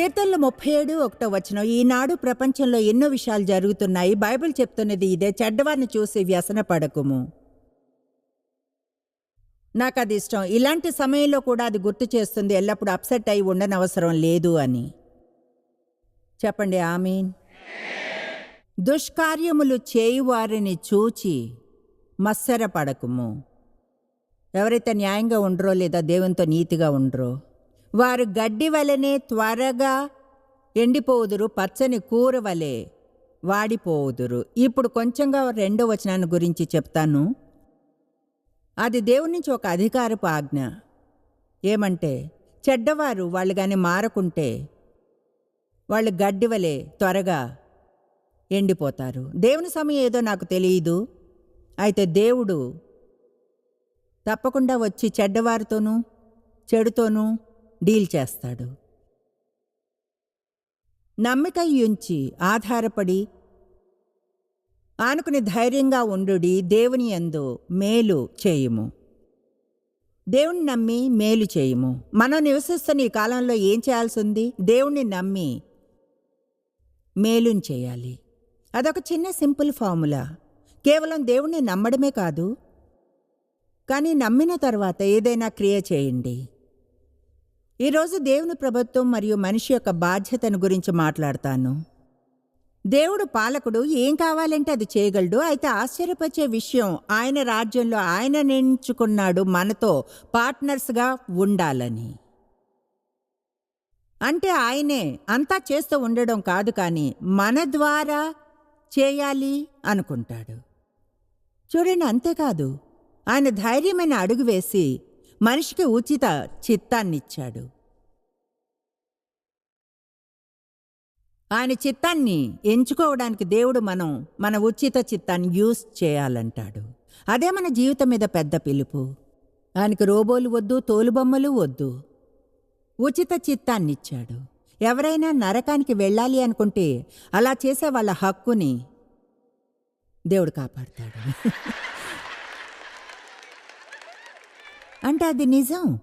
కీర్తనలు ముప్పై ఏడు ఒకటో వచనం. ఈనాడు ప్రపంచంలో ఎన్నో విషయాలు జరుగుతున్నాయి. బైబిల్ చెప్తున్నది ఇదే. చెడ్డవారిని చూసి వ్యసన పడకుము. నాకు అది ఇష్టం. ఇలాంటి సమయంలో కూడా అది గుర్తు చేస్తుంది. ఎల్లప్పుడూ అప్సెట్ అయి ఉండనవసరం లేదు అని. చెప్పండి ఆమీన్. దుష్కార్యములు చేయువారిని చూచి మత్సరపడకుము. ఎవరైతే న్యాయంగా ఉండరో లేదా దేవునితో నీతిగా ఉండరో వారు గడ్డి వలనే త్వరగా ఎండిపోవుదురు పచ్చని కూర వలె వాడిపోవుదురు ఇప్పుడు కొంచెంగా రెండో వచనాన్ని గురించి చెప్తాను. అది దేవుని నుంచి ఒక అధికారపు ఆజ్ఞ. ఏమంటే చెడ్డవారు వాళ్ళు కానీ మారకుంటే వాళ్ళు గడ్డి వలె త్వరగా ఎండిపోతారు. దేవుని సమయం ఏదో నాకు తెలియదు. అయితే దేవుడు తప్పకుండా వచ్చి చెడ్డవారితోనూ చెడుతోనూ డీల్ చేస్తాడు. నమ్మిక యుంచి ఆధారపడి ఆనుకుని ధైర్యంగా ఉండుడి దేవుని యందు మేలు చేయుము. దేవుణ్ణి నమ్మి మేలు చేయుము. మనం నివసిస్తున్న ఈ కాలంలో ఏం చేయాల్సి ఉంది దేవుణ్ణి నమ్మి మేలుని చేయాలి. అదొక చిన్న సింపుల్ ఫార్ములా. కేవలం దేవుణ్ణి నమ్మడమే కాదు కానీ నమ్మిన తర్వాత ఏదైనా క్రియ చేయండి. ఈరోజు దేవుని ప్రభుత్వం మరియు మనిషి యొక్క బాధ్యతను గురించి మాట్లాడతాను. దేవుడు పాలకుడు ఏం కావాలంటే అది చేయగలడు. అయితే ఆశ్చర్యపరిచే విషయం ఆయన రాజ్యంలో ఆయన నిర్ణయించుకున్నాడు మనతో పార్ట్నర్స్గా ఉండాలని. అంటే ఆయనే అంతా చేస్తూ ఉండడం కాదు కానీ మన ద్వారా చేయాలి అనుకుంటాడు. చూడండి అంతేకాదు ఆయన ధైర్యమైన అడుగు వేసి మనిషికి ఉచిత చిత్తాన్నిచ్చాడు. ఆయన చిత్తాన్ని ఎంచుకోవడానికి దేవుడు మనం మన ఉచిత చిత్తాన్ని యూస్ చేయాలంటాడు. అదే మన జీవితం మీద పెద్ద పిలుపు. ఆయనకు రోబోలు వద్దు తోలుబొమ్మలు వద్దు. ఉచిత చిత్తాన్ని ఇచ్చాడు ఎవరైనా నరకానికి వెళ్ళాలి అనుకుంటే అలా చేసే వాళ్ళ హక్కుని దేవుడు కాపాడతాడు. అంటే అది నిజం.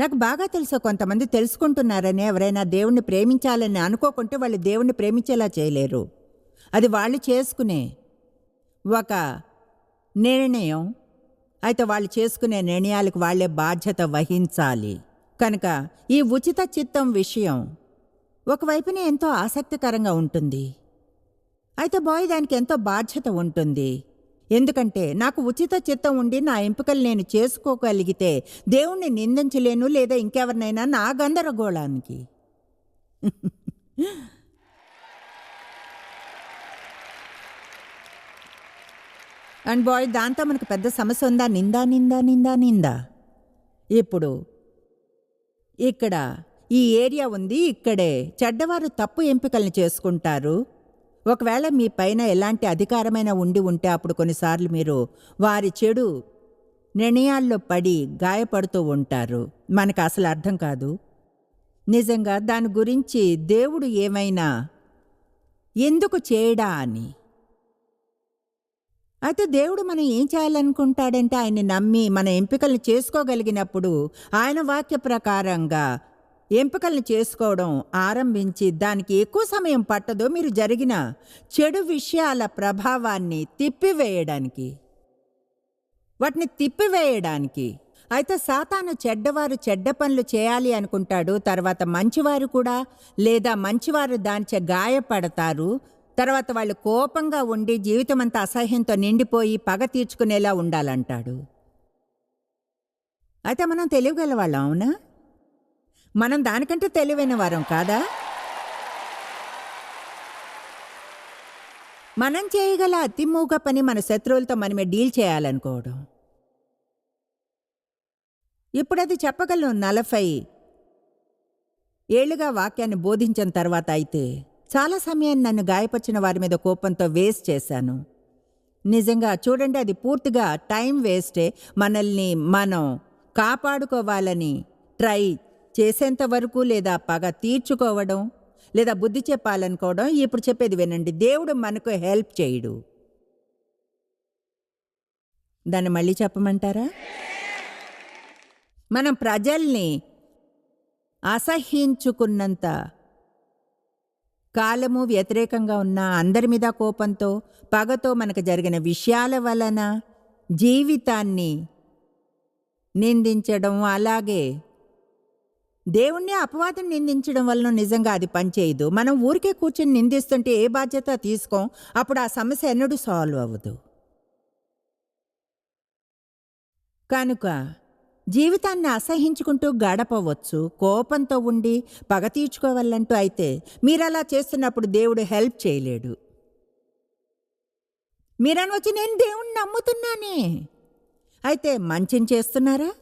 నాకు బాగా తెలుసు కొంతమంది తెలుసుకుంటున్నారని ఎవరైనా దేవుణ్ణి ప్రేమించాలని అనుకోకుంటే వాళ్ళు దేవుణ్ణి ప్రేమించేలా చేయలేరు. అది వాళ్ళు చేసుకునే ఒక నిర్ణయం. అయితే వాళ్ళు చేసుకునే నిర్ణయాలకు వాళ్ళే బాధ్యత వహించాలి. కనుక ఈ ఉచిత చిత్తం విషయం ఒకవైపున ఎంతో ఆసక్తికరంగా ఉంటుంది. అయితే బాయ్ దానికి ఎంతో బాధ్యత ఉంటుంది. ఎందుకంటే నాకు ఉచిత చిత్తం ఉండి నా ఎంపికలు నేను చేసుకోగలిగితే దేవుణ్ణి నిందించలేను లేదా ఇంకెవరినైనా నా గందరగోళానికి. అండ్ బాయ్ దాంతో మనకు పెద్ద సమస్య ఉందా? నిందా నిందా నిందా నిందా. ఇప్పుడు ఇక్కడ ఈ ఏరియా ఉంది ఇక్కడే. చెడ్డవారు తప్పు ఎంపికలను చేసుకుంటారు. ఒకవేళ మీ పైన ఎలాంటి అధికారమైన ఉండి ఉంటే అప్పుడు కొన్నిసార్లు మీరు వారి చెడు నిర్ణయాల్లో పడి గాయపడుతూ ఉంటారు. మనకు అసలు అర్థం కాదు. నిజంగా దాని గురించి దేవుడు ఏమైనా ఎందుకు చేయడా అని. అయితే దేవుడు మనం ఏం చేయాలనుకుంటాడంటే ఆయన్ని నమ్మి మన ఎంపికలను చేసుకోగలిగినప్పుడు ఆయన వాక్య ప్రకారంగా ఎంపికలను చేసుకోవడం ఆరంభించి దానికి ఎక్కువ సమయం పట్టదో మీరు జరిగిన చెడు విషయాల ప్రభావాన్ని తిప్పివేయడానికి. వాటిని తిప్పివేయడానికి. అయితే సాతాను చెడ్డవారు చెడ్డ పనులు చేయాలి అనుకుంటాడు తర్వాత మంచివారు కూడా లేదా మంచివారు దానిచే గాయపడతారు తర్వాత వాళ్ళు కోపంగా ఉండి జీవితం అంతా అసహ్యంతో నిండిపోయి పగ తీర్చుకునేలా ఉండాలంటాడు. అయితే మనం తెలియగలవాళ్ళం అవునా? మనం దానికంటే తెలివైన వారం కాదా? మనం చేయగల అతిమూగ పని మన శత్రువులతో మనమే డీల్ చేయాలనుకోవడం. ఇప్పుడు అది చెప్పగలను నలభై ఏళ్ళుగా వాక్యాన్ని బోధించిన తర్వాత అయితే చాలా సమయాన్ని నన్ను గాయపరిచిన వారి మీద కోపంతో వేస్ట్ చేశాను. నిజంగా చూడండి అది పూర్తిగా టైం వేస్టే మనల్ని మనం కాపాడుకోవాలని ట్రై చేసేంత వరకు లేదా పగ తీర్చుకోవడం లేదా బుద్ధి చెప్పాలనుకోవడం ఇప్పుడు చెప్పేది వినండి. దేవుడు మనకు హెల్ప్ చేయడు. దాన్ని మళ్ళీ చెప్పమంటారా? మనం ప్రజల్ని అసహ్యించుకున్నంత కాలము వ్యతిరేకంగా ఉన్న అందరి మీద కోపంతో పగతో మనకు జరిగిన విషయాల వలన జీవితాన్ని నిందించడం అలాగే దేవుణ్ణి అపవాదం నిందించడం వలన నిజంగా అది పనిచేయదు మనం ఊరికే కూర్చొని నిందిస్తుంటే ఏ బాధ్యత తీసుకోం. అప్పుడు ఆ సమస్య ఎన్నడూ సాల్వ్ అవ్వదు. కనుక జీవితాన్ని అసహించుకుంటూ గడపవచ్చు. కోపంతో ఉండి పగ తీర్చుకోవాలంటూ అయితే మీరలా చేస్తున్నప్పుడు దేవుడు హెల్ప్ చేయలేడు. మీరని వచ్చి నేను దేవుణ్ణి నమ్ముతున్నానే. అయితే మంచిని చేస్తున్నారా?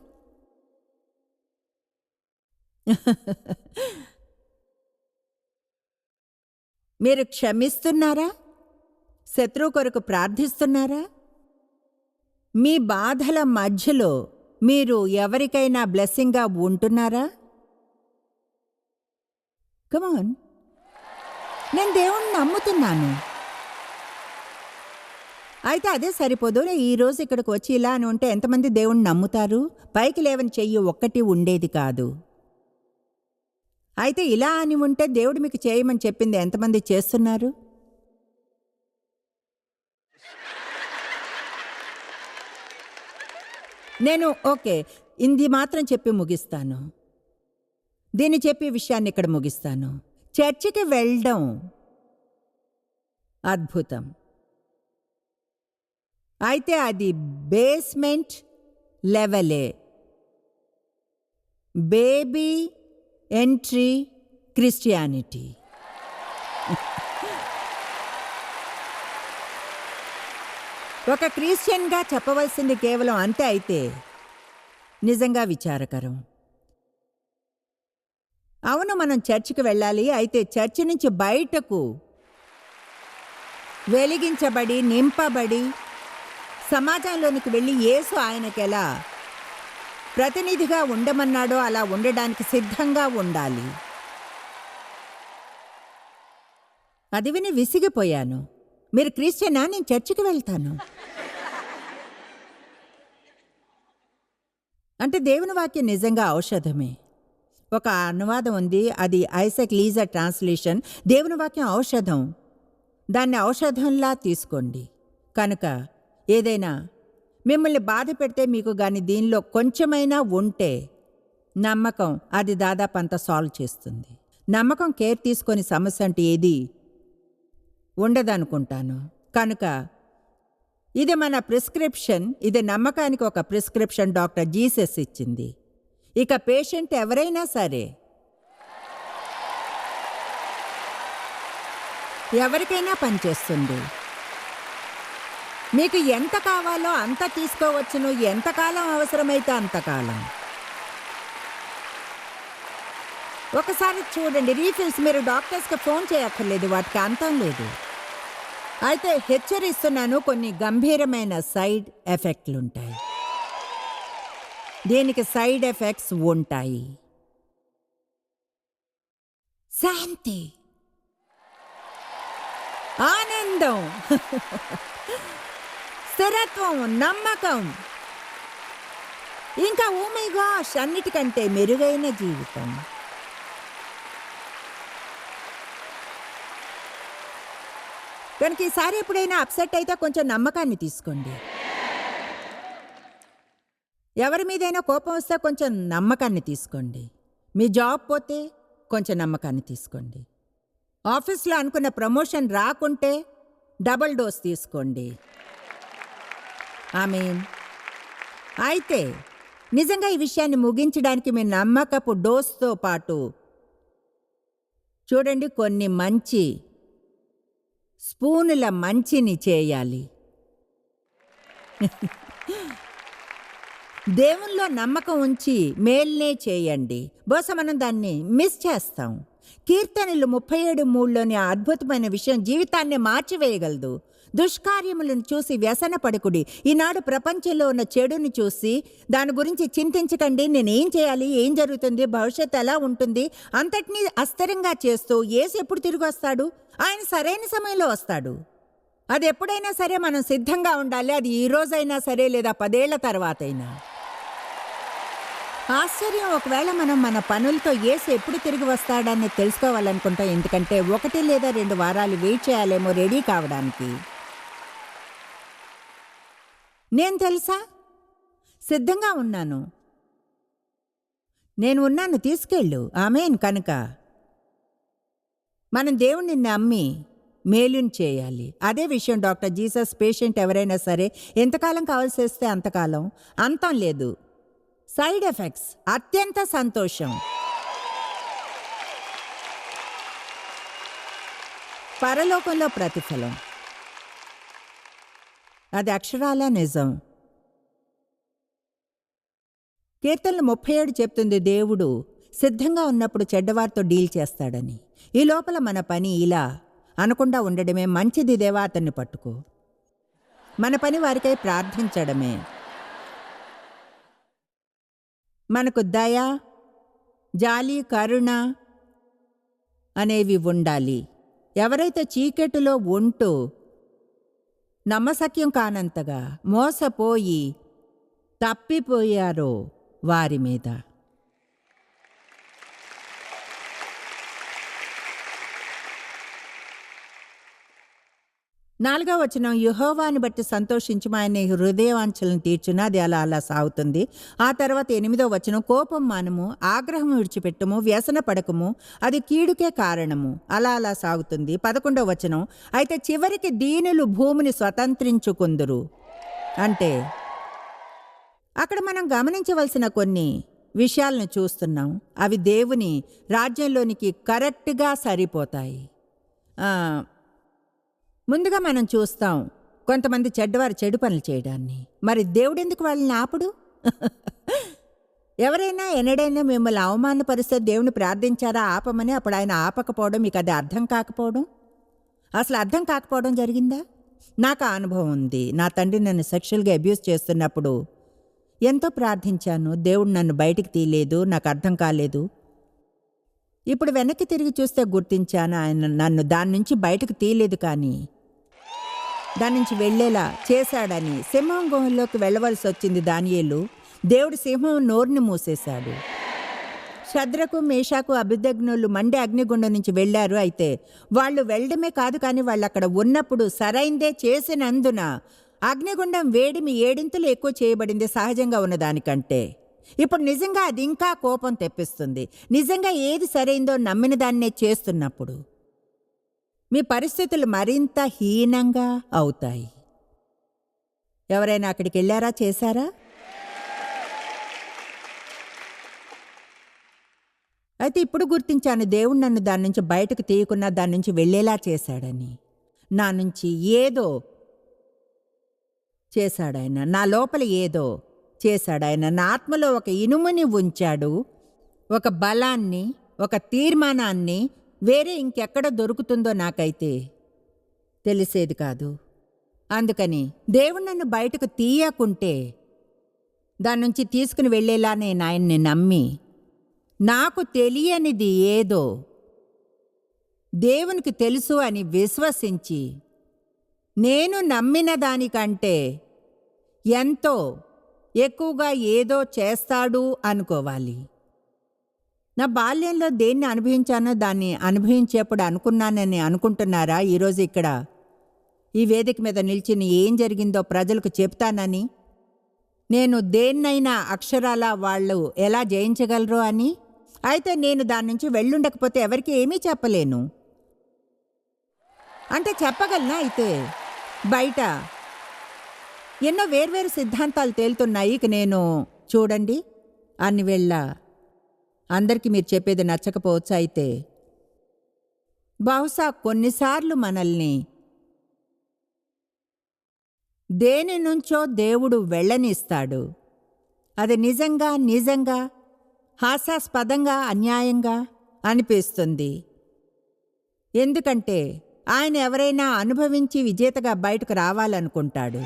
మీరు క్షమిస్తున్నారా? శత్రువు కొరకు ప్రార్థిస్తున్నారా? మీ బాధల మధ్యలో మీరు ఎవరికైనా బ్లెస్సింగ్గా ఉంటున్నారా? కమాన్ నేను దేవుణ్ణి నమ్ముతున్నాను. అయితే అదే సరిపోదు. ఈ రోజు ఇక్కడికి వచ్చి ఇలా అని ఉంటే ఎంతమంది దేవుణ్ణి నమ్ముతారు? పైకి లేవని చెయ్యి ఒక్కటి ఉండేది కాదు. అయితే ఇలా అని ఉంటే దేవుడు మీకు చేయమని చెప్పింది ఎంతమంది చేస్తున్నారు? నేను ఓకే ఇది మాత్రం చెప్పి ముగిస్తాను. దీన్ని చెప్పి విషయాన్ని ఇక్కడ ముగిస్తాను. చర్చికి వెళ్ళడం అద్భుతం. అయితే అది బేస్మెంట్ లెవెలే. బేబీ ఎంట్రీ క్రిస్టియానిటీ ఒక క్రిస్టియన్గా చెప్పవలసింది కేవలం అంతే అయితే నిజంగా విచారకరం. అవును మనం చర్చికి వెళ్ళాలి. అయితే చర్చి నుంచి బయటకు వెలిగించబడి నింపబడి సమాజంలోనికి వెళ్ళి యేసు ఆయనకెలా ప్రతినిధిగా ఉండమన్నాడో అలా ఉండడానికి సిద్ధంగా ఉండాలి. అది విని విసిగిపోయాను. మీరు క్రిస్టియనా? నేను చర్చికి వెళ్తాను. అంటే దేవుని వాక్యం నిజంగా ఔషధమే. ఒక అనువాదం ఉంది. అది ఐసక్ లీజర్ ట్రాన్స్లేషన్. దేవుని వాక్యం ఔషధం. దాన్ని ఔషధంలా తీసుకోండి. కనుక ఏదైనా మిమ్మల్ని బాధ పెడితే మీకు కానీ దీనిలో కొంచెమైనా ఉంటే నమ్మకం అది దాదాపు అంత సాల్వ్ చేస్తుంది. నమ్మకం కేర్ తీసుకొని సమస్య అంటే ఏది? ఉండదనుకుంటాను. కనుక ఇది మన ప్రిస్క్రిప్షన్ ఇది నమ్మకానికి ఒక ప్రిస్క్రిప్షన్ డాక్టర్ జీసస్ ఇచ్చింది. ఇక పేషెంట్ ఎవరైనా సరే ఎవరికైనా పనిచేస్తుంది మీకు ఎంత కావాలో అంత తీసుకోవచ్చును. ఎంతకాలం అవసరమైతే అంతకాలం. ఒకసారి చూడండి రీఫిల్స్ మీరు డాక్టర్స్కి ఫోన్ చేయక్కర్లేదు వాటికి అంతం లేదు. అయితే హెచ్చరిస్తున్నాను కొన్ని గంభీరమైన సైడ్ ఎఫెక్ట్లు ఉంటాయి దీనికి సైడ్ ఎఫెక్ట్స్ ఉంటాయి. శాంతి. ఆనందం. స్థిరత్వం నమ్మకం. ఇంకా ఓమై అన్నిటికంటే మెరుగైన జీవితం. కనుక ఈసారి ఎప్పుడైనా అప్సెట్ అయితే కొంచెం నమ్మకాన్ని తీసుకోండి. ఎవరి మీదైనా కోపం వస్తే కొంచెం నమ్మకాన్ని తీసుకోండి. మీ జాబ్ పోతే కొంచెం నమ్మకాన్ని తీసుకోండి. ఆఫీస్లో అనుకున్న ప్రమోషన్ రాకుంటే డబల్ డోస్ తీసుకోండి. ఆమెన్. అయితే నిజంగా ఈ విషయాన్ని ముగించడానికి మీ నమ్మకపు డోస్తో పాటు చూడండి కొన్ని మంచి స్పూనుల మంచిని చేయాలి. దేవుల్లో నమ్మకం ఉంచి మేల్నే చేయండి. బహుశా మనం దాన్ని మిస్ చేస్తాం. కీర్తనలు ముప్పై ఏడు మూడులోని ఆ అద్భుతమైన విషయం జీవితాన్ని మార్చివేయగలదు. దుష్కార్యములను చూసి వ్యసన పడుకుడి. ఈనాడు ప్రపంచంలో ఉన్న చెడుని చూసి దాని గురించి చింతించకండి. నేను ఏం చేయాలి? ఏం జరుగుతుంది? భవిష్యత్తు ఎలా ఉంటుంది? అంతటినీ అస్థిరంగా చేస్తూ ఏసు ఎప్పుడు తిరిగి వస్తాడు? ఆయన సరైన సమయంలో వస్తాడు. అది ఎప్పుడైనా సరే మనం సిద్ధంగా ఉండాలి. అది ఈ రోజైనా సరే లేదా పదేళ్ళ తర్వాత అయినా ఆశ్చర్యం. ఒకవేళ మనం మన పనులతో ఏసు ఎప్పుడు తిరిగి వస్తాడని తెలుసుకోవాలనుకుంటాం ఎందుకంటే ఒకటి లేదా రెండు వారాలు వెయిట్ చేయాలేమో రెడీ కావడానికి. నేను తెలుసా? సిద్ధంగా ఉన్నాను. నేను ఉన్నాను తీసుకెళ్ళు. ఆమెన్ కనుక. మనం దేవుణ్ణి నమ్మి మేలుని చేయాలి. అదే విషయం డాక్టర్ జీసస్ పేషెంట్ ఎవరైనా సరే ఎంతకాలం కావాల్సి వస్తే అంతకాలం? అంతం లేదు. Side effects. అత్యంత సంతోషం. పరలోకంలో ప్రతిఫలం. అది అక్షరాల నిజం. కీర్తనలు ముప్పై ఏడు చెప్తుంది దేవుడు సిద్ధంగా ఉన్నప్పుడు చెడ్డవారితో డీల్ చేస్తాడని. ఈ లోపల మన పని ఇలా అనకుండా ఉండడమే. మంచిది దేవా అతన్ని పట్టుకో. మన పని వారికై ప్రార్థించడమే. మనకు దయ జాలి కరుణ అనేవి ఉండాలి. ఎవరైతే చీకటిలో ఉంటూ నమ్మసక్యం కానంతగా మోసపోయి తప్పిపోయారో వారి మీద. నాలుగో వచనం యుహోవాని బట్టి సంతోషించి ఆయన హృదయవాంఛలను తీర్చున. అది అలా అలా సాగుతుంది. ఆ తర్వాత ఎనిమిదో వచనం కోపం మానము ఆగ్రహం విడిచిపెట్టము వ్యసన పడకము అది కీడుకే కారణము. అలా అలా సాగుతుంది. పదకొండో వచనం అయితే చివరికి దీనులు భూమిని స్వతంత్రించుకుందురు అంటే అక్కడ మనం గమనించవలసిన కొన్ని విషయాలను చూస్తున్నాం. అవి దేవుని రాజ్యంలోనికి కరెక్ట్గా సరిపోతాయి. ముందుగా మనం చూస్తాం కొంతమంది చెడ్డవారు చెడు పనులు చేయడాన్ని. మరి దేవుడెందుకు వాళ్ళని ఆపుడు? ఎవరైనా ఎన్నడైనా మిమ్మల్ని అవమానపరిస్తే దేవుని ప్రార్థించారా ఆపమని అప్పుడు ఆయన ఆపకపోవడం మీకు అది అర్థం కాకపోవడం? అసలు అర్థం కాకపోవడం జరిగిందా? నాకు ఆ అనుభవం ఉంది. నా తండ్రి నన్ను సెక్షువల్గా అబ్యూస్ చేస్తున్నప్పుడు ఎంతో ప్రార్థించాను. దేవుడు నన్ను బయటికి తీయలేదు నాకు అర్థం కాలేదు. ఇప్పుడు వెనక్కి తిరిగి చూస్తే గుర్తించాను. ఆయన నన్ను దాని నుంచి బయటకు తీయలేదు కానీ దాని నుంచి వెళ్ళేలా చేశాడని సింహం గుహంలోకి వెళ్ళవలసి వచ్చింది దానియేలు. దేవుడు సింహం నోరుని మూసేశాడు. శద్రకు మేషాకు అభిదగ్నులు మండే అగ్నిగుండం నుంచి వెళ్ళారు. అయితే వాళ్ళు వెళ్ళడమే కాదు కానీ వాళ్ళు అక్కడ ఉన్నప్పుడు సరైందే చేసినందున అగ్నిగుండం వేడిమి ఏడింతలు ఎక్కువ చేయబడింది సహజంగా ఉన్నదానికంటే ఇప్పుడు నిజంగా అది ఇంకా కోపం తెప్పిస్తుంది. నిజంగా ఏది సరైందో నమ్మిన దాన్నే చేస్తున్నప్పుడు. మీ పరిస్థితులు మరింత హీనంగా అవుతాయి. ఎవరైనా అక్కడికి వెళ్ళారా? చేశారా? అయితే ఇప్పుడు గుర్తించాను దేవుడు నన్ను దాని నుంచి బయటకు తీయకున్నా దాని నుంచి వెళ్ళేలా చేశాడని. నా నుంచి ఏదో చేశాడాయన నా లోపల ఏదో చేశాడాయన నా ఆత్మలో ఒక ఇనుముని ఉంచాడు ఒక బలాన్ని ఒక తీర్మానాన్ని వేరే ఇంకెక్కడ దొరుకుతుందో నాకైతే తెలిసేది కాదు. అందుకని దేవుడు నన్ను బయటకు తీయకుంటే దాని నుంచి తీసుకుని వెళ్ళేలా నేను ఆయన్ని నమ్మి నాకు తెలియనిది ఏదో దేవునికి తెలుసు అని విశ్వసించి నేను నమ్మిన దానికంటే ఎంతో ఎక్కువగా ఏదో చేస్తాడు అనుకోవాలి. నా బాల్యంలో దేన్ని అనుభవించానో దాన్ని అనుభవించేప్పుడు అనుకున్నానని అనుకుంటున్నారా ఈరోజు ఇక్కడ? ఈ వేదిక మీద నిలిచిన ఏం జరిగిందో ప్రజలకు చెప్తానని? నేను దేన్నైనా అక్షరాల వాళ్ళు ఎలా జయించగలరో అని? అయితే నేను దాని నుంచి వెళ్ళుండకపోతే ఎవరికి ఏమీ చెప్పలేను. అంటే చెప్పగలనా అయితే? బయట ఎన్నో వేర్వేరు సిద్ధాంతాలు తేలుతున్నాయి. ఇక నేను చూడండి. అని వెళ్ళా. అందరికీ మీరు చెప్పేది నచ్చకపోవచ్చు అయితే. బహుశా కొన్నిసార్లు మనల్ని దేని నుంచో దేవుడు వెళ్ళనిస్తాడు. అది నిజంగా నిజంగా హాస్యాస్పదంగా అన్యాయంగా అనిపిస్తుంది. ఎందుకంటే ఆయన ఎవరైనా అనుభవించి విజేతగా బయటకు రావాలనుకుంటాడు.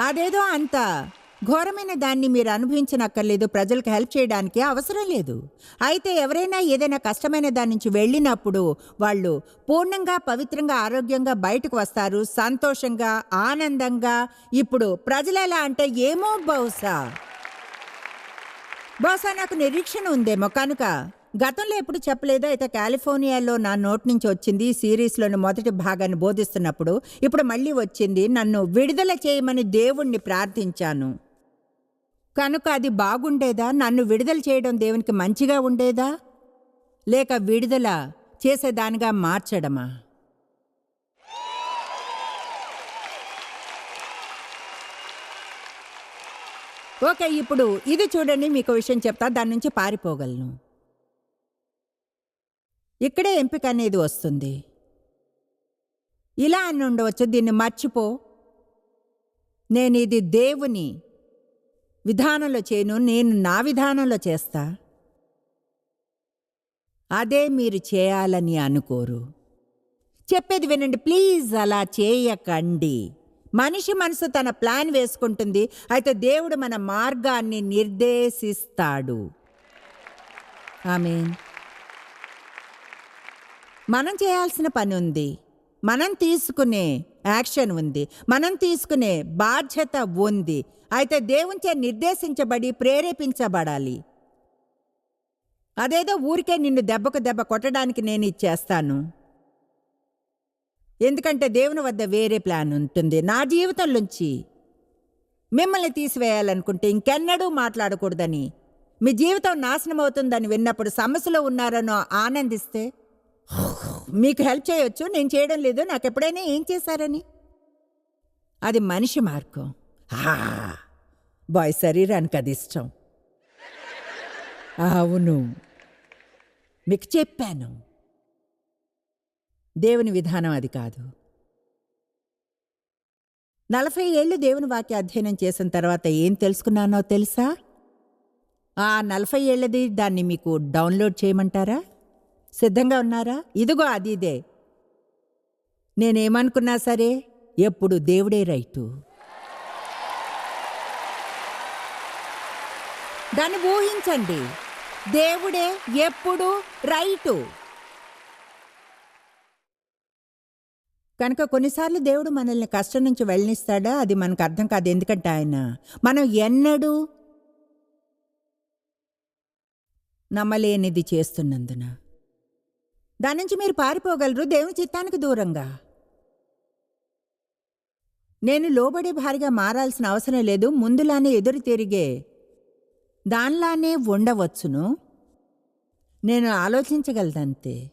అదేదో అంత ఘోరమైన దాన్ని మీరు అనుభవించనక్కర్లేదు. ప్రజలకు హెల్ప్ చేయడానికి అవసరం లేదు. అయితే ఎవరైనా ఏదైనా కష్టమైన దాని నుంచి వెళ్ళినప్పుడు వాళ్ళు పూర్ణంగా పవిత్రంగా ఆరోగ్యంగా బయటకు వస్తారు. సంతోషంగా ఆనందంగా. ఇప్పుడు ప్రజలు ఎలా అంటే ఏమో బహుశా బహుశా నాకు నిరీక్షణ ఉందేమో. కనుక గతంలో ఎప్పుడు చెప్పలేదు. అయితే కాలిఫోర్నియాలో నా నోట్ నుంచి వచ్చింది. ఈ సిరీస్లోని మొదటి భాగాన్ని బోధిస్తున్నప్పుడు ఇప్పుడు మళ్ళీ వచ్చింది. నన్ను విడుదల చేయమని దేవుణ్ణి ప్రార్థించాను. కనుక అది బాగుండేదా? నన్ను విడుదల చేయడం దేవునికి మంచిగా ఉండేదా? లేక విడుదల చేసేదానిగా మార్చడమా? ఓకే ఇప్పుడు ఇది చూడండి మీకు విషయం చెప్తా దాని నుంచి పారిపోగలను. ఇక్కడే ఎంపిక అనేది వస్తుంది. ఇలా అని ఉండవచ్చు దీన్ని మర్చిపో. నేను ఇది దేవుని విధానంలో చేయను నేను నా విధానంలో చేస్తా. అదే మీరు చేయాలని అనుకోరు. చెప్పేది వినండి ప్లీజ్ అలా చేయకండి. మనిషి మనసు తన ప్లాన్ వేసుకుంటుంది అయితే దేవుడు మన మార్గాన్ని నిర్దేశిస్తాడు. ఆమె మనం చేయాల్సిన పని ఉంది మనం తీసుకునే యాక్షన్ ఉంది. మనం తీసుకునే బాధ్యత ఉంది. అయితే దేవునిచే నిర్దేశించబడి ప్రేరేపించబడాలి. అదేదో ఊరికే నిన్ను దెబ్బకు దెబ్బ కొట్టడానికి నేను ఇచ్చేస్తాను. ఎందుకంటే దేవుని వద్ద వేరే ప్లాన్ ఉంటుంది. నా జీవితం నుంచి మిమ్మల్ని తీసివేయాలనుకుంటే ఇంకెన్నడూ మాట్లాడకూడదని మీ జీవితం నాశనం అవుతుందని విన్నప్పుడు సమస్యలో ఉన్నారనో ఆనందిస్తే మీకు హెల్ప్ చేయొచ్చు నేను చేయడం లేదు నాకు ఎప్పుడైనా ఏం చేశారని? అది మనిషి మార్గం బాయ్ శరీరానికి అది ఇష్టం. అవును. మీకు చెప్పాను. దేవుని విధానం అది కాదు. నలభై ఏళ్ళు దేవుని వాక్య అధ్యయనం చేసిన తర్వాత ఏం తెలుసుకున్నానో తెలుసా? ఆ నలభై ఏళ్ళది దాన్ని మీకు డౌన్లోడ్ చేయమంటారా? సిద్ధంగా ఉన్నారా? ఇదిగో అది ఇదే. నేనేమనుకున్నా సరే ఎప్పుడు దేవుడే రైటు దాన్ని ఊహించండి. దేవుడే ఎప్పుడు రైటు కనుక కొన్నిసార్లు దేవుడు మనల్ని కష్టం నుంచి వెళ్ళనిస్తాడా? అది మనకు అర్థం కాదు. ఎందుకంటే ఆయన మనం ఎన్నడూ నమ్మలేనిది చేస్తున్నందున. దాని నుంచి మీరు పారిపోగలరు దేవుని చిత్తానికి దూరంగా. నేను లోబడే భారీగా మారాల్సిన అవసరం లేదు ముందులానే ఎదురు తిరిగే దానిలానే ఉండవచ్చును. నేను ఆలోచించగలదంతే.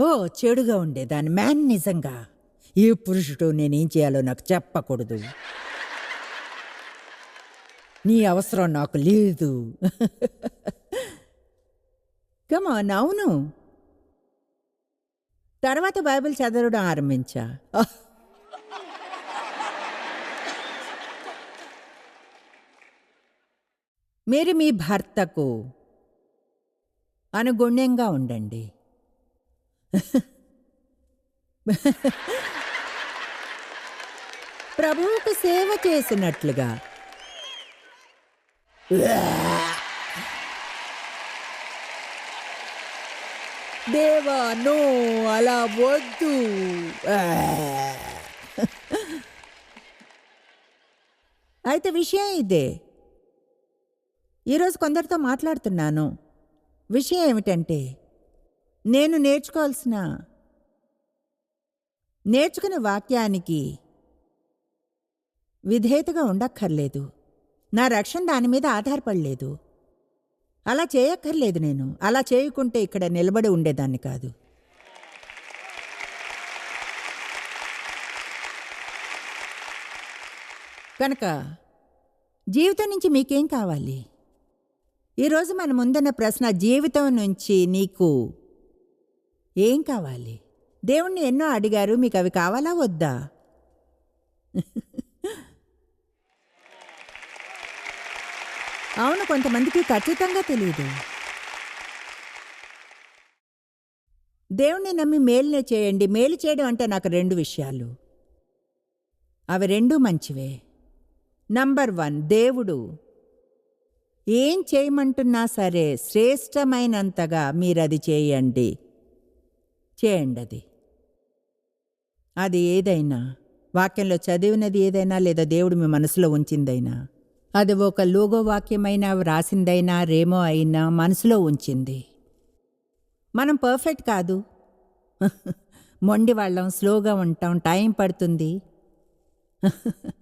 ఓ చెడుగా ఉండేదాన్ని మ్యాన్ నిజంగా. ఈ పురుషుడు నేనేం చేయాలో నాకు చెప్పకూడదు. నీ అవసరం నాకు లేదు. కమాన్ అవును. తర్వాత బైబిల్ చదవడం ఆరంభించా. మీరు మీ భర్తకు అనుగుణ్యంగా ఉండండి. ప్రభువుకు సేవ చేసినట్లుగా. దేవా నో అలా వద్దు. అయితే విషయం ఇదే. ఈరోజు కొందరితో మాట్లాడుతున్నాను. విషయం ఏమిటంటే నేను నేర్చుకోవాల్సిన నేర్చుకునే వాక్యానికి విధేయతగా ఉండక్కర్లేదు. నా రక్షణ దాని మీద ఆధారపడలేదు. అలా చేయక్కర్లేదు నేను. అలా చేయకుంటే ఇక్కడ నిలబడి ఉండేదాన్ని కాదు. కనుక జీవితం నుంచి మీకేం కావాలి? ఈరోజు మన ముందున్న ప్రశ్న జీవితం నుంచి నీకు ఏం కావాలి? దేవుణ్ణి ఎన్నో అడిగారు మీకు అవి కావాలా వద్దా? అవును కొంతమందికి ఖచ్చితంగా తెలియదు దేవుణ్ణి నమ్మి మేలునే చేయండి. మేలు చేయడం అంటే నాకు రెండు విషయాలు. అవి రెండు మంచివే. నంబర్ వన్ దేవుడు ఏం చేయమంటున్నా సరే శ్రేష్టమైనంతగా మీరది చేయండి. చేయండి అది. అది ఏదైనా వాక్యంలో చదివినది ఏదైనా లేదా దేవుడు మీ మనసులో ఉంచిందైనా అది ఒక లోగోవాక్యమైనా వ్రాసిందైనా రేమో అయినా మనసులో ఉంచింది. మనం పర్ఫెక్ట్ కాదు. మొండి వాళ్ళం స్లోగా ఉంటాం టైం పడుతుంది.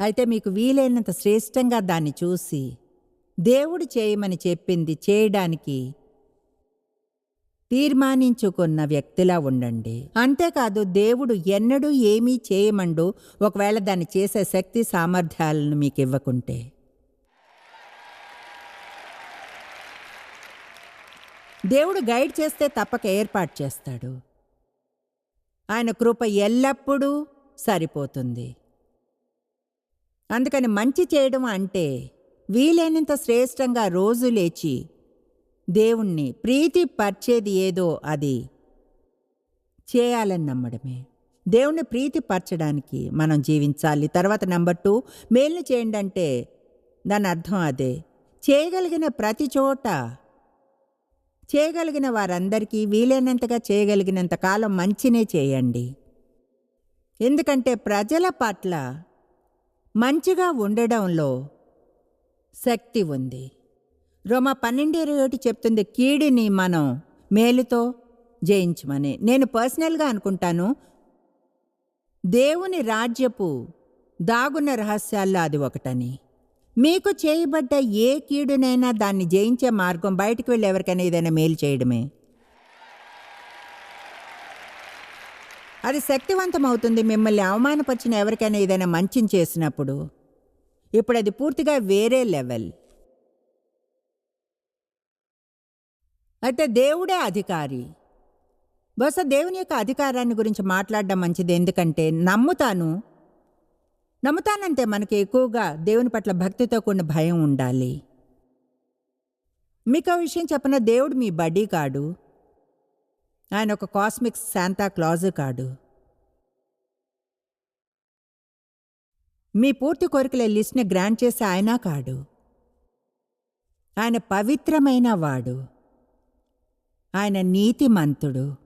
అయితే మీకు వీలైనంత శ్రేష్టంగా దాన్ని చూసి దేవుడు చేయమని చెప్పింది చేయడానికి తీర్మానించుకున్న వ్యక్తిలా ఉండండి. అంతేకాదు దేవుడు ఎన్నడూ ఏమీ చేయమండు ఒకవేళ దాన్ని చేసే శక్తి సామర్థ్యాలను మీకు ఇవ్వకుంటే దేవుడు గైడ్ చేస్తే తప్పక ఏర్పాటు చేస్తాడు. ఆయన కృప ఎల్లప్పుడూ సరిపోతుంది. అందుకని మంచి చేయడం అంటే వీలైనంత శ్రేష్టంగా రోజు లేచి దేవుణ్ణి ప్రీతి పరిచేది ఏదో అది చేయాలని నమ్మడమే. దేవుణ్ణి ప్రీతి పరచడానికి మనం జీవించాలి. తర్వాత నెంబర్ టూ మేల్ని చేయండి అంటే దాని అర్థం అదే. చేయగలిగిన ప్రతి చోట చేయగలిగిన వారందరికీ వీలైనంతగా చేయగలిగినంత కాలం మంచినే చేయండి. ఎందుకంటే ప్రజల పట్ల మంచిగా ఉండడంలో శక్తి ఉంది. రోమ పన్నెండు ఇరవై ఒకటి చెప్తుంది కీడిని మనం మేలుతో జయించమని. నేను పర్సనల్గా అనుకుంటాను దేవుని రాజ్యపు దాగున్న రహస్యాల్లో అది ఒకటని. మీకు చేయబడ్డ ఏ కీడునైనా దాన్ని జయించే మార్గం బయటకు వెళ్ళి ఎవరికైనా ఏదైనా మేలు చేయడమే. అది శక్తివంతమవుతుంది మిమ్మల్ని అవమానపరిచిన ఎవరికైనా ఏదైనా మంచిని చేసినప్పుడు. ఇప్పుడు అది పూర్తిగా వేరే లెవెల్. అయితే దేవుడే అధికారి. బహుశా దేవుని యొక్క అధికారాన్ని గురించి మాట్లాడడం మంచిది. ఎందుకంటే నమ్ముతాను. నమ్ముతానంటే మనకి ఎక్కువగా దేవుని పట్ల భక్తితో కూడిన భయం ఉండాలి. మీకు విషయం చెప్పిన? దేవుడు మీ బడ్డీ కాడు. ఆయన ఒక కాస్మిక్ శాంతా క్లాజు కాడు. మీ పూర్తి కోరికల లిస్ట్ని గ్రాంట్ చేసే ఆయన కాడు. ఆయన పవిత్రమైన వాడు. ఆయన నీతిమంతుడు.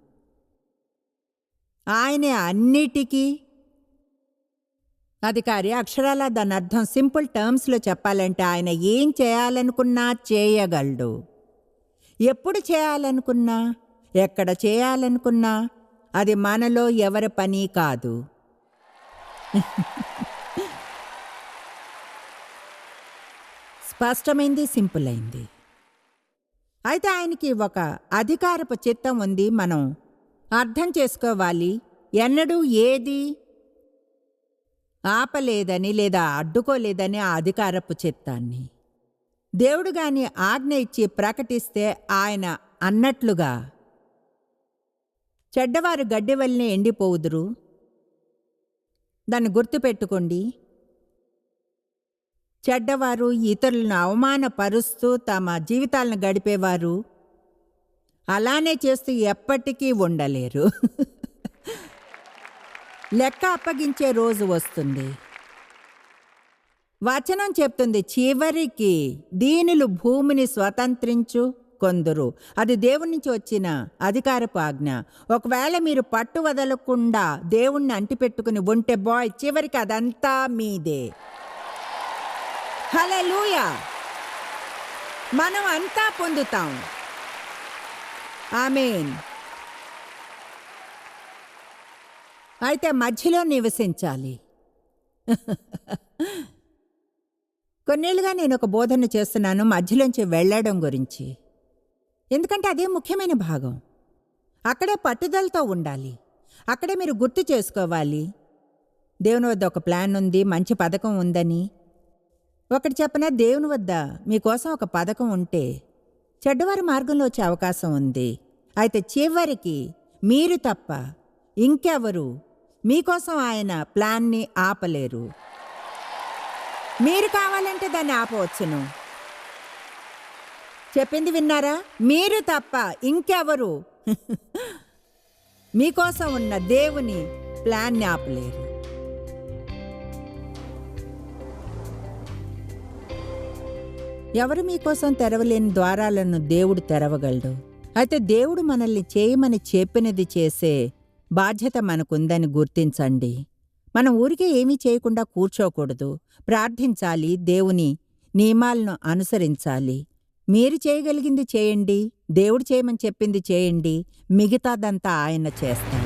ఆయనే అన్నిటికీ అధికారి. అక్షరాల దాని అర్థం సింపుల్ టర్మ్స్లో చెప్పాలంటే ఆయన ఏం చేయాలనుకున్నా చేయగలడు. ఎప్పుడు చేయాలనుకున్నా ఎక్కడ చేయాలనుకున్నా అది మనలో ఎవరి పని కాదు. స్పష్టమైంది సింపుల్ అయింది అయితే ఆయనకి ఒక అధికారపు చిత్తం ఉంది మనం అర్థం చేసుకోవాలి. ఎన్నడూ ఏది ఆపలేదని లేదా అడ్డుకోలేదని ఆ అధికారపు చిత్తాన్ని. దేవుడు గాని ఆజ్ఞ ఇచ్చి ప్రకటిస్తే ఆయన అన్నట్లుగా చెడ్డవారు గడ్డి వల్లనే ఎండిపోవుదురు. దాన్ని గుర్తుపెట్టుకోండి. చెడ్డవారు ఇతరులను అవమానపరుస్తూ తమ జీవితాలను గడిపేవారు. అలానే చేస్తూ ఎప్పటికీ ఉండలేరు. లెక్క అప్పగించే రోజు వస్తుంది. వచనం చెప్తుంది చివరికి దీనులు భూమిని స్వతంత్రించు కొందరు. అది దేవుడి నుంచి వచ్చిన అధికారపు ఆజ్ఞ. ఒకవేళ మీరు పట్టు వదలకుండా దేవుణ్ణి అంటిపెట్టుకుని ఉంటే బాయ్ చివరికి అదంతా మీదే. హల్లెలూయా. మనం అంతా పొందుతాం. ఆమెన్. అయితే మధ్యలో నివసించాలి. కొన్నేళ్ళుగా నేను ఒక బోధన చేస్తున్నాను మధ్యలోంచి వెళ్ళడం గురించి. ఎందుకంటే అదే ముఖ్యమైన భాగం. అక్కడే పట్టుదలతో ఉండాలి. అక్కడే మీరు గుర్తు చేసుకోవాలి. దేవుని వద్ద ఒక ప్లాన్ ఉంది మంచి పథకం ఉందని. ఒకటి చెప్పన దేవుని వద్ద మీకోసం ఒక పథకం ఉంటే చెడ్డవారి మార్గంలో వచ్చే అవకాశం ఉంది. అయితే చివరికి మీరు తప్ప ఇంకెవరు మీకోసం ఆయన ప్లాన్ని ఆపలేరు. మీరు కావాలంటే దాన్ని ఆపవచ్చును. చెప్పింది విన్నారా? మీరు తప్ప ఇంకెవరు మీకోసం ఉన్న దేవుని ప్లాన్ని ఆపలేరు. ఎవరు మీకోసం తెరవలేని ద్వారాలను దేవుడు తెరవగలడు. అయితే దేవుడు మనల్ని చేయమని చెప్పినది చేసే బాధ్యత మనకుందని గుర్తించండి. మనం ఊరికే ఏమీ చేయకుండా కూర్చోకూడదు. ప్రార్థించాలి దేవుని నియమాలను అనుసరించాలి. మీరు చేయగలిగింది చేయండి దేవుడు చేయమని చెప్పింది చేయండి మిగతాదంతా ఆయన చేస్తాడు.